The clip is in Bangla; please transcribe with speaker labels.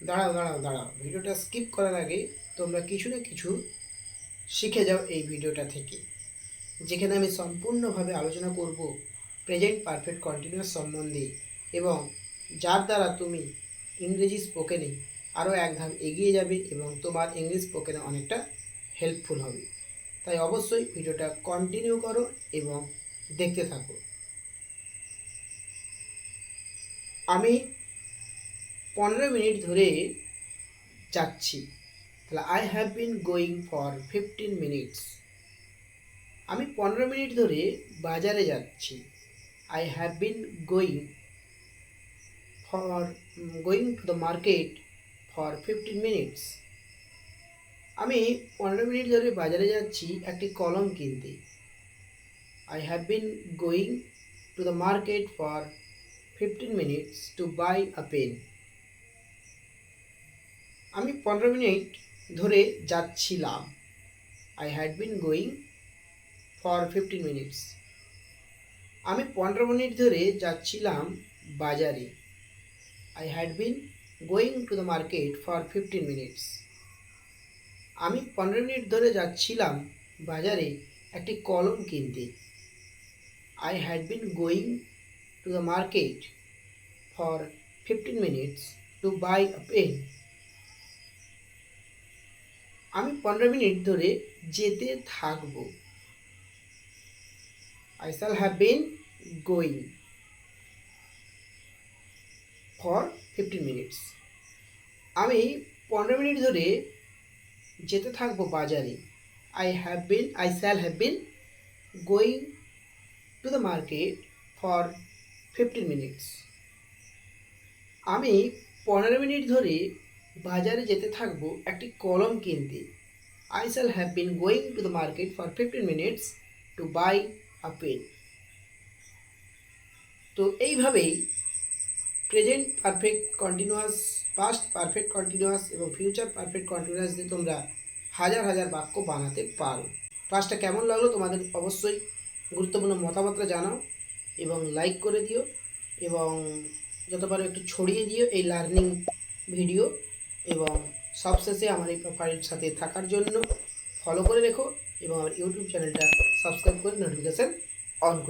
Speaker 1: দাঁড়াও দাঁড়াও দাঁড়াও। ভিডিওটা স্কিপ করার আগে তোমরা কিছু না কিছু শিখে যাও এই ভিডিওটা থেকে, যেখানে আমি সম্পূর্ণভাবে আলোচনা করব প্রেজেন্ট পারফেক্ট কন্টিনিউয়াস সম্বন্ধে এবং যার দ্বারা তুমি ইংরেজি স্পোকেনে আরও এক ধাপ এগিয়ে যাবে এবং তোমার ইংলিশ স্পোকেনে অনেকটা হেল্পফুল হবে। তাই অবশ্যই ভিডিওটা কন্টিনিউ করো এবং দেখতে থাকো। আমি পনেরো মিনিট ধরে যাচ্ছি। তাহলে I have been going for fifteen minutes আমি পনেরো মিনিট ধরে বাজারে যাচ্ছি। I have been going for going to the market for fifteen minutes আমি পনেরো মিনিট ধরে বাজারে যাচ্ছি একটি কলম কিনতে। I have been going to the market for fifteen minutes to buy a pen আমি পনেরো মিনিট ধরে যাচ্ছিলাম। I had been going for fifteen minutes আমি পনেরো মিনিট ধরে যাচ্ছিলাম বাজারে। I had been going to the market for fifteen minutes আমি পনেরো মিনিট ধরে যাচ্ছিলাম বাজারে একটি কলম কিনতে। I had been going to the market for fifteen minutes to buy a pen আমি পনেরো মিনিট ধরে যেতে থাকব। I shall have been going for fifteen minutes আমি পনেরো মিনিট ধরে যেতে থাকব বাজারে। I have been I shall have been going to the market for fifteen minutes আমি পনেরো মিনিট ধরে বাজারে যেতে থাকব, একটি কলম কিনতে। I shall have been going to the market for fifteen minutes to buy a pen তো এইভাবেই present perfect continuous past perfect continuous এবং ফিউচার পারফেক্ট কন্টিনিউয়াস দিয়ে তোমরা হাজার হাজার বাক্য বানাতে পারো। ক্লাসটা কেমন লাগল তোমাদের অবশ্যই গুরুত্বপূর্ণ মতামতটা জানাও এবং লাইক করে দিও এবং যত পারো একটু ছড়িয়ে দিও এই লার্নিং ভিডিও এবং সবশেষে আমার এই প্রোফাইলের সাথে থাকার জন্য ফলো করে রেখো এবং আমার ইউটিউব চ্যানেলটা সাবস্ক্রাইব করে নোটিফিকেশান অন করে